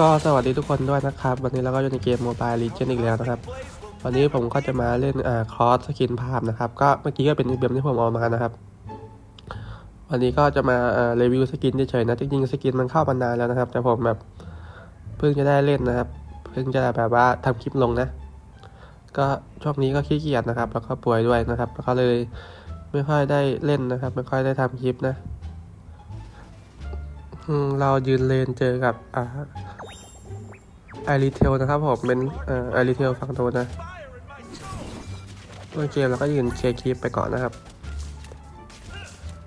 ก็สวัสดีทุกคนด้วยนะครับ วันนี้เราก็อยู่ในเกม Mobile Legends อีกแล้วนะครับ วันนี้ผมก็จะมาเล่นอ่าคอสสกินภาพนะครับ ก็เมื่อกี้ก็เป็นอีเบมที่ผมเอามานะครับ วันนี้ก็จะมาอ่ารีวิวสกินเฉยๆนะจริงๆสกินมันเข้ามานานแล้วนะครับ แต่ผมแบบเพิ่งจะได้เล่นนะครับ เพิ่งจะแบบว่าทำคลิปลงนะ ก็ช่วงนี้ก็ขี้เกียจนะครับ แล้วก็ป่วยด้วยนะครับ แล้วก็เลยไม่ค่อยได้เล่นนะครับ ไม่ค่อยได้ทำคลิปนะเรายืนเลนเจอกับอ่า ไอรีเทลนะครับผมเป็นเอ่อไอรีเทลฝั่งโน้นนะเมื่อเกมเราก็ยืนเคลียร์คลิปไปก่อนนะครับ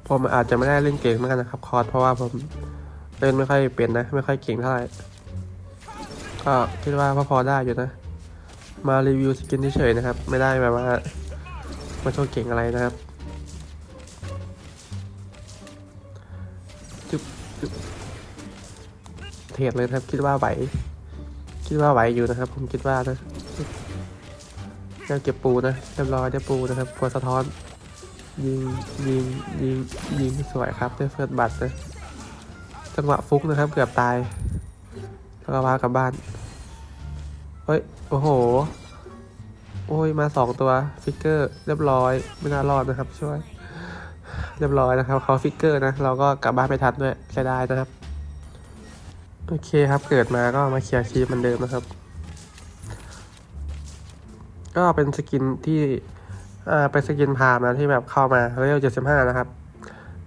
ผมอาจจะไม่ได้เล่นเก่งเหมือนกันนะครับ คอร์สเพราะว่าผมเล่นไม่ค่อยเป็นนะ ไม่ค่อยเก่งเท่าไหร่ก็คิดว่าพอๆได้อยู่นะ มารีวิวสกินเฉยๆนะครับ ไม่ได้แบบว่ามาโชว์เก่งอะไรนะครับจุ๊บเทรดเลยครับคิดว่าไหว คิดว่าไหวอยู่นะครับ ผมคิดว่านะแล้วเก็บปูนะเรียบร้อยได้ปูนะครับกดสะท้อน ยิงยิงยิงยิงสวยครับได้เฟิร์สบัตนะจังหวะฟุกนะครับเกือบตายแล้วก็พากลับบ้านเฮ้ยโอ้โห โอ้ยมาสองตัวฟิกเกอร์เรียบร้อยไม่น่ารอดนะครับช่วย เรียบร้อยนะครับเขาฟิกเกอร์นะเราก็กลับบ้านไม่ทันด้วยเสียดายนะครับ โอเคครับเกิดมาก็มาเคลียร์คีปเหมือนเดิมนะครับ ก็เป็นสกินที่อ่าเป็นสกินพามนะที่แบบเข้ามาเรียกเจ็ดสิบห้านะครับ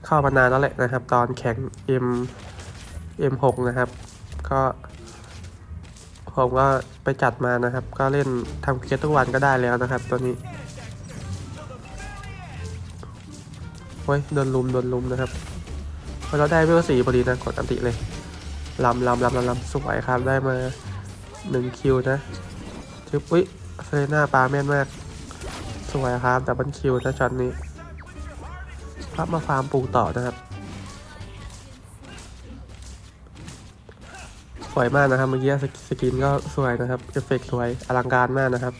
เข้ามานานแล้วแหละนะครับ ตอนแข่ง M M6 นะครับ ก็ผมก็ไปจัดมานะครับ ก็เล่นทำเคสทุกวันก็ได้แล้วนะครับ ตัวนี้โอ้ยโดนลุมโดนลุมนะครับพอเราได้เวลสี่พอดีนะกดอันติเลย ลำลำลำลำลำสวยครับได้มาหนึ่งคิวนะทึบอุ้ยเซเลน่าปลาแม่นมาก สวยครับดับเบิลคิวนะช็อตนี้พับมาฟาร์มปลูกต่อนะครับ สวยมากนะครับเมื่อกี้สกสกินก็สวยนะครับเอฟเฟกต์สวยอลังการมากนะครับ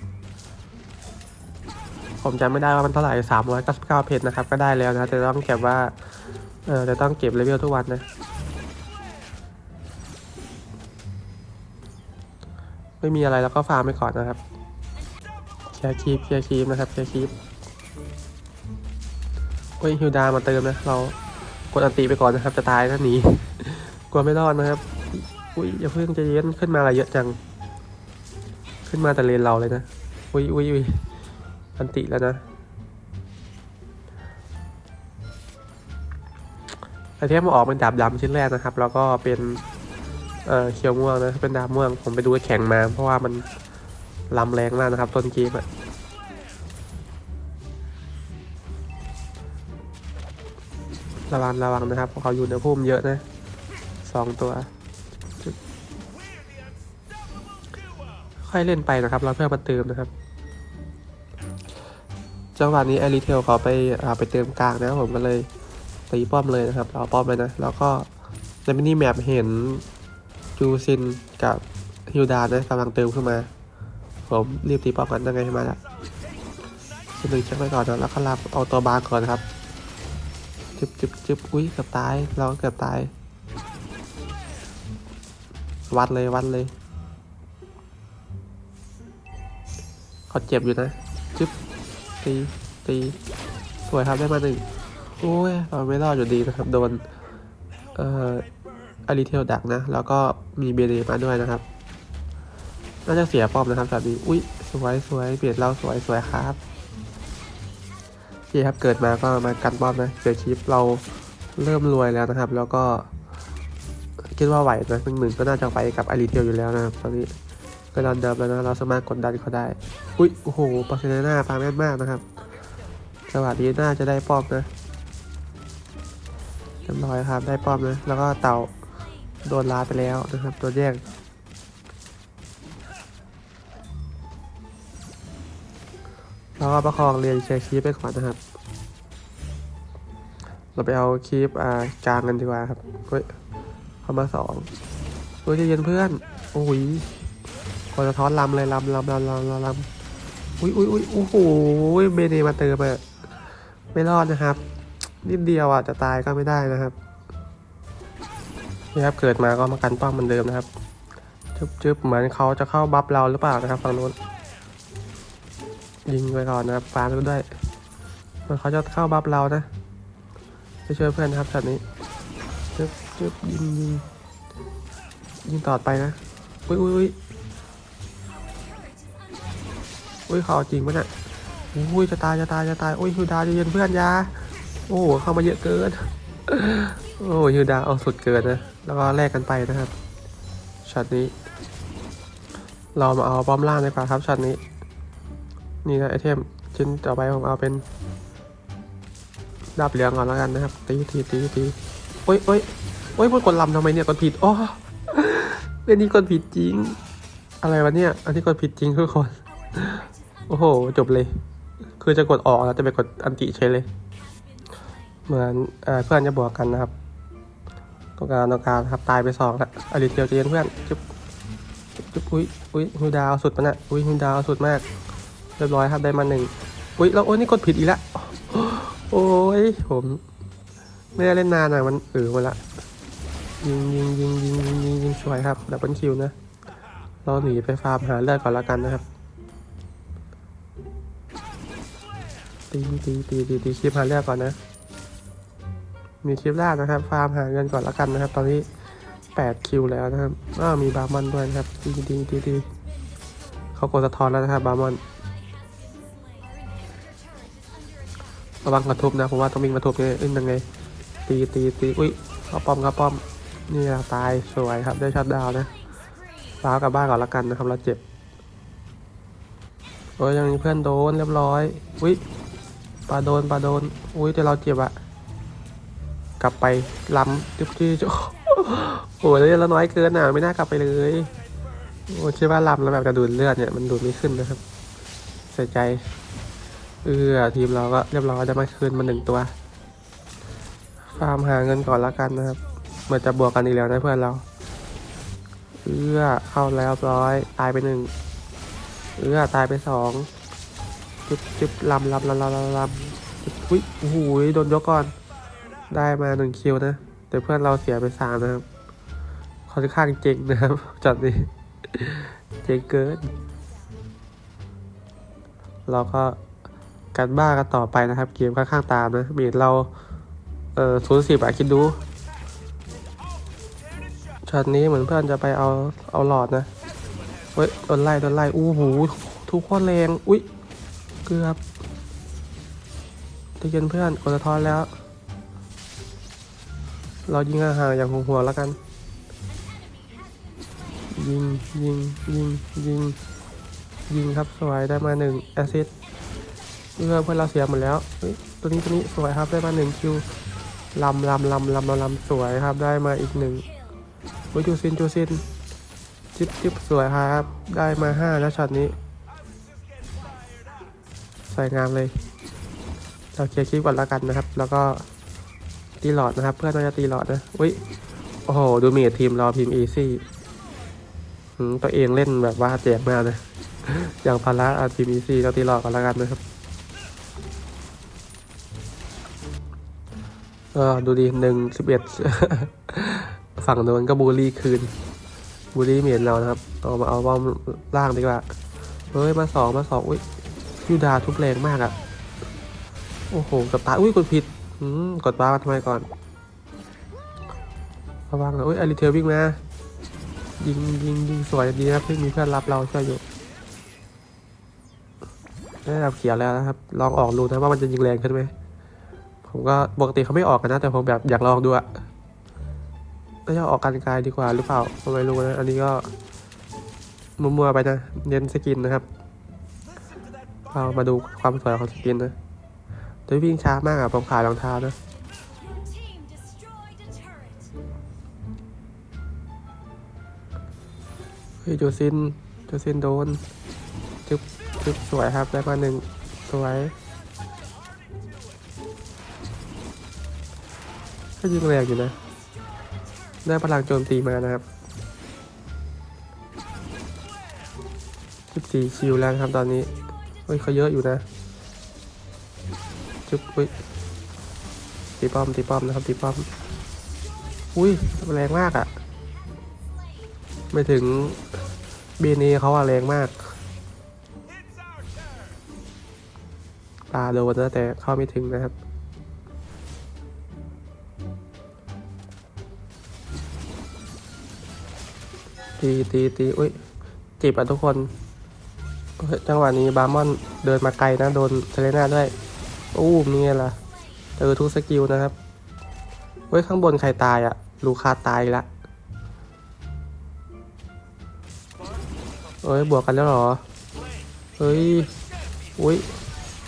ผมจำไม่ได้ว่ามันเท่าไหร่สามร้อยเก้าสิบเก้าเพจนะครับ ก็ได้แล้วนะแต่ต้องเก็บว่าเออจะต้องเก็บเลเวลทุกวันนะ ไม่มีอะไรแล้วก็ฟาร์มไปก่อนนะครับเคลียร์คีปเคลียร์คีปนะครับเคลียร์คีปโอ้ยฮิวดามาเติมนะ เรากดอันติไปก่อนนะครับ จะตายถ้าหนีกลัวไม่รอดนะครับ อุ้ยอย่าเพิ่งจะเย็นขึ้นมาอะไรเยอะจัง ขึ้นมาแต่เลนเราเลยนะอุ้ยอุ้ยอุ้ยอันติแล้วนะไอเทมมาออกเป็นดาบดำชิ้นแรกนะครับ แล้วก็เป็น เอ่อเขียวม่วงนะเป็นดาบม่วงผมไปดูแข่งมา เพราะว่ามันลำแรงมากนะครับ ต้นเกมอะระวังระวังนะครับเพราะเขาอยู่ในพุ่มเยอะนะสองตัว ค่อยเล่นไปนะครับเราเพื่อมาเติมนะครับ จังหวะนี้ไอรีเทลเขาไปอ่าไปเติมกลางนะผมก็เลยตีป้อมเลยนะครับเราป้อมเลยนะ แล้วก็ในมินิแมปเห็น จูซินกับฮิวดานะกำลังเติมขึ้นมา ผมรีบตีป้อมกันยังไงให้มาละชุดหนึ่งเช็คไว้ก่อนนะแล้วก็รับเอาตัวบางก่อนครับจึบจึบจึบอุ้ยเกือบตายเราก็เกือบตาย วัดเลยวัดเลยเขาเจ็บอยู่นะจึ๊บตีตีสวยครับได้มาหนึ่งโอ้ยเราไม่รอดอยู่ดีนะครับ โดน เอ่อ อริเทลดักนะ แล้วก็มีเบเดมาด้วยนะครับ น่าจะเสียป้อมนะครับแบบนี้อุ้ยสวยสวยเปลี่ยนเราสวยสวยครับโอเคครับเกิดมาก็มากันป้อมนะเจอคลิปเราเริ่มรวยแล้วนะครับ แล้วก็คิดว่าไหวนะหนึ่งหนึ่งก็น่าจะไหวกับอริเทลอยู่แล้วนะครับตอนนี้ก็ดันเดิมแล้วนะเราสามารถกดดันเขาได้ อุ้ยโอ้โหปาเซน่าปาแม่นมากนะครับจังหวะนี้น่าจะได้ป้อมนะเรียบร้อยครับได้ป้อมนะแล้วก็เต่า โดนลาไปแล้วนะครับ ตัวแยกแล้วก็ประคองเรียนเชียร์คีปไปก่อนนะครับ เราไปเอาคีปอ่ากลางกันดีกว่าครับ เฮ้ย เข้ามาสองเฮ้ยใจเย็นเพื่อน โอ้ยพอจะท้อนลำเลยลำลำลำลำลำลำอุ้ยอุ้ยอุ้ยโอ้โหเบเนมาเติมอะไม่รอดนะครับ นิดเดียวอะจะตายก็ไม่ได้นะครับ นี่ครับเกิดมาก็มากันป้อมเหมือนเดิมนะครับจึบจึบเหมือนเขาจะเข้าบัฟเราหรือเปล่านะครับฝั่งนู้นยิงไปก่อนนะครับฟาดไปด้วยเหมือนเขาจะเข้าบัฟเรานะไปช่วยเพื่อนนะครับช็อตนี้จึบจึบยิงยิงยิงต่อไปนะอุ้ยอุ้ยอุ้ยอุ้ยเขาจริงปะเนี่ยอุ้ยจะตายจะตายจะตายอุ้ยฮิวดาจะเย็นเพื่อนยาโอ้เข้ามาเยอะเกิน โอ้ฮิวดาเอาสุดเกินนะ แล้วก็แลกกันไปนะครับช็อตนี้ เรามาเอาป้อมล่างดีกว่าครับช็อตนี้ นี่นะไอเทมชิ้นต่อไปผมเอาเป็นดาบเหลืองก่อนแล้วกันนะครับ ตีตีตีตีโอ้ยโอ้ยโอ้ยมันกดลำทำไมเนี่ยกดผิดอ๋อเรื่องนี้กดผิดจริง อะไรวะเนี่ย อันนี้กดผิดจริงทุกคน โอ้โห จบเลย คือจะกดออกแล้วจะไปกดอันติเฉยเลย เหมือนเอเพื่อนจะบวกกันนะครับตรงกลางตรงกลางครับตายไปสองแล้วอลิเทียวเจนเพื่อนจุ๊บจุ๊บอุ้ยอุ้ยฮูดาวสุดมันอะอุ้ยฮูดาวสุดมากเรียบร้อยครับได้มาหนึ่งอุ้ยแล้วโอ้ยนี่กดผิดอีกแล้วโอ้ยผมไม่ได้เล่นนานอะมันเออมาละยิงยิงยิงยิงยิงยิงยิงสวยครับดับเบิลคิวนะเราหนีไปฟาร์มหาเลือดก่อนละกันนะครับตีตีตีตีตีคลิปหาเลือดก่อนนะ มีคลิปแรกนะครับ ฟาร์มหาเงินก่อนละกันนะครับ ตอนนี้8คิวแล้วนะครับอ้าวมีบาร์มันด้วยนะครับดีดีดีดีเขากดสะท้อนแล้วนะครับบาร์มันระวังกระทุบนะผมว่าต้องวิ่งกระทุบเนี่ยอึ้งยังไง ตีตีตีอุ้ยเขาป้อมเขาป้อมนี่เราตายสวยครับได้ช็อตดาวน์นะฟ้าวกลับบ้านก่อนละกันนะครับเราเจ็บโอ้ยยังมีเพื่อนโดนเรียบร้อยอุ้ยปลาโดนปลาโดนอุ้ยแต่เราเจ็บอะ กลับไปล้ำจิ๊บจี้โอ้โหเลือดเราน้อยเกินอะไม่น่ากลับไปเลยโอ้คิดว่าล้ำแล้วแบบกระดูดเลือดเนี่ยมันดูดไม่ขึ้นนะครับเสียใจเออทีมเราก็เรียบร้อยได้มาคืนมาหนึ่งตัว ฟาร์มหาเงินก่อนละกันนะครับเหมือนจะบวกกันอีกแล้วนะเพื่อนเราเออเข้าแล้วร้อยตายไปหนึ่งเออตายไปสองจุ๊บจุ๊บลำลำลำลำลำลำจุ๊บอุ้ยโอ้โหโดนยกก่อน ได้มาหนึ่งคิวนะ แต่เพื่อนเราเสียไปสามนะครับค่อนข้างเจ๋งนะครับจัดนี้เจ๋งเกิน เราก็กันบ้ากันต่อไปนะครับ เกมค่อนข้างตามนะเมีเราเออศูนย์สิบอะคิดดูช็อตนี้เหมือนเพื่อนจะไปเอาเอาหลอดนะ เฮ้ยโดนไล่โดนไล่อู้หูทุกคนแรง อุ้ยเกือบตะเย็นเพื่อนกดสะท้อนแล้ว เรายิงห่างอย่างหัวๆแล้วกัน ยิงยิงยิงยิงยิงครับสวยได้มาหนึ่งแอซิดเพื่อเพื่อนเราเสียหมดแล้วตัวนี้ตัวนี้สวยครับได้มาหนึ่งคิวลำลำลำลำลำลำสวยครับได้มาอีกหนึ่งโอ้ยจูซินจูซินจิ๊บจิ๊บสวยครับ ได้มาห้าแล้วช็อตนี้สวยงามเลยเราเคลียร์คลิปก่อนแล้วกันนะครับ แล้วก็ ตีหลอดนะครับ เพื่อนน่าจะตีหลอดนะอุ้ยโอ้โหดูเมททีมเราพิมพ์อีซี่ตัวเองเล่นแบบว่าแจกมากนะอย่างพาระอาทีมอีซี่เราตีหลอดกันแล้วกันนะครับเออดูดีหนึ่งสิบเอ็ดฝั่งโดนก็บูลลี่คืนบูลลี่เมียนเรานะครับเอามาเอาบอมล่างดีกว่าเฮ้ยมาสองมาสองอุ้ยยูดาทุบแรงมากอะ่ะ โอ้โหกับตาอุ้ยกดผิด อืมกดบ้าทำไมก่อนระวังนะอุ้ยอลิเทลวิ่งมายิงยิงยิงสวยดีนะครับที่มีเพื่อนรับเราช่วยอยู่ได้รับเขียวแล้วนะครับ ลองออกดูนะว่ามันจะยิงแรงขึ้นไหมผมก็ปกติเขาไม่ออกกันนะ แต่ผมแบบอยากลองดูอะน่าจะออกการกายดีกว่าหรือเปล่าผมไม่รู้นะอันนี้ก็มัวๆไปนะเน้นสกินนะครับเรามาดูความสวยของสกินนะ แต่วิ่งช้ามากอะผมขายรองเท้านะเฮ้ยโจซินโจซินโดนจึ๊บจึ๊บสวยครับได้มาหนึ่งสวยก็ยิงแรงอยู่นะได้พลังโจมตีมานะครับ14คิวแล้วครับตอนนี้เฮ้ยเขาเยอะอยู่นะ จึ๊บอุ้ยตีป้อมตีป้อมนะครับตีป้อมอุ้ยแรงมากอะ่ะ ไม่ถึงเบเนเขาอะแรงมากปลาโดนนะแต่เข้าไม่ถึงนะครับตีตีตีอุ้ยจีบอะทุกคน จังหวะนี้บาร์มอนเดินมาไกลนะ โดนเซเลน่าด้วย โอ้มนี่ไงล่ะเจอทุกสกิลนะครับเฮ้ยข้างบนใครตายอะ่ะลูคาตายละเอ้ยบวกกันแล้วเหรอ เฮ้ยอุ้ย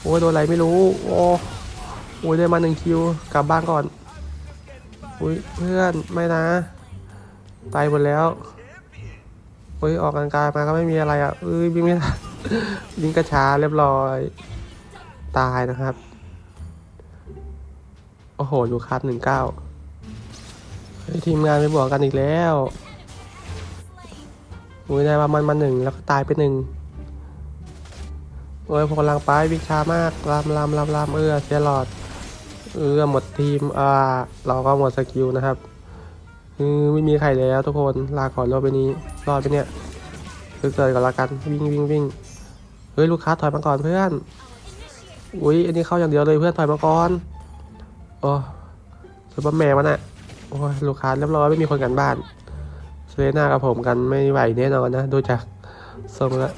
โอ้ยโดนอะไรไม่รู้ โอ้โอ้ยได้มาหนึ่งคิว กลับบ้านก่อน อุ้ยเพื่อนไม่นะ ตายหมดแล้วเฮ้ยออกกำลังกายมาก็ไม่มีอะไรอะเอ้ยวิ่งไม่ทันวิ่งกระชาเรียบร้อย ตายนะครับ อ้โหลูคัสหนึ่งเก้าเฮ้ยทีมงานไปบวกกันอีกแล้วอุ้ยได้มามันมาหนึ่งแล้วก็ตายไปหนึ่งโอ้ยพลังไปวิชามากลามลามลามลามเอื้อเสียหลอด เอื้อหมดทีมอ่าเราก็หมดสกิลนะครับคือไม่มีใครแล้วทุกคนลาก่อนรอบไปนี้รอดไปเนี่ยคือเกิดก่อนละกันวิ่งวิ่งวิ่งเฮ้ยลูกค้าถอยมาก่อนเพื่อนอุ้ยอันนี้เข้าอย่างเดียวเลยเพื่อนถอยมาก่อน โอ้ซูเปอร์แมนมันอะโอ้ยลูกค้าเรียบร้อยไม่มีคนกันบ้านเซเลน่ากับผมกันไม่ไหวแน่นอนนะดูจากทรงแล้ว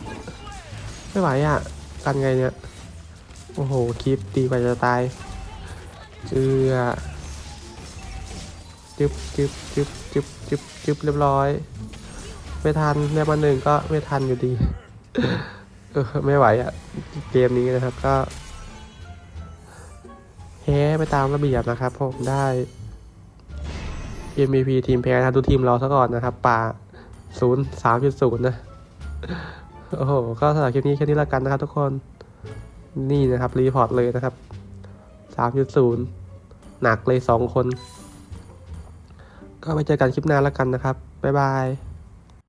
ไม่ไหวอะกันไงเนี่ย โอ้โหคลิปตีไปจะตายเอือจึ๊บจึ๊บจึ๊บจึ๊บจึ๊บจึ๊บเรียบร้อย ไม่ทันแม่มาหนึ่งก็ไม่ทันอยู่ดี เออไม่ไหวอะ เกมนี้นะครับก็ แพ้ไปตามระเบียบนะครับผมได้ MVP ทีมแพ้นะดูทีมเราซะก่อนนะครับ ป่าศูนย์สามจุดศูนย์นะ โอ้โห ก็สำหรับคลิปนี้แค่นี้ละกันนะครับทุกคน นี่นะครับ รีพอร์ตเลยนะครับสามจุดศูนย์หนักเลยสองคน ก็ไปเจอกันคลิปหน้าละกันนะครับ บ๊ายบาย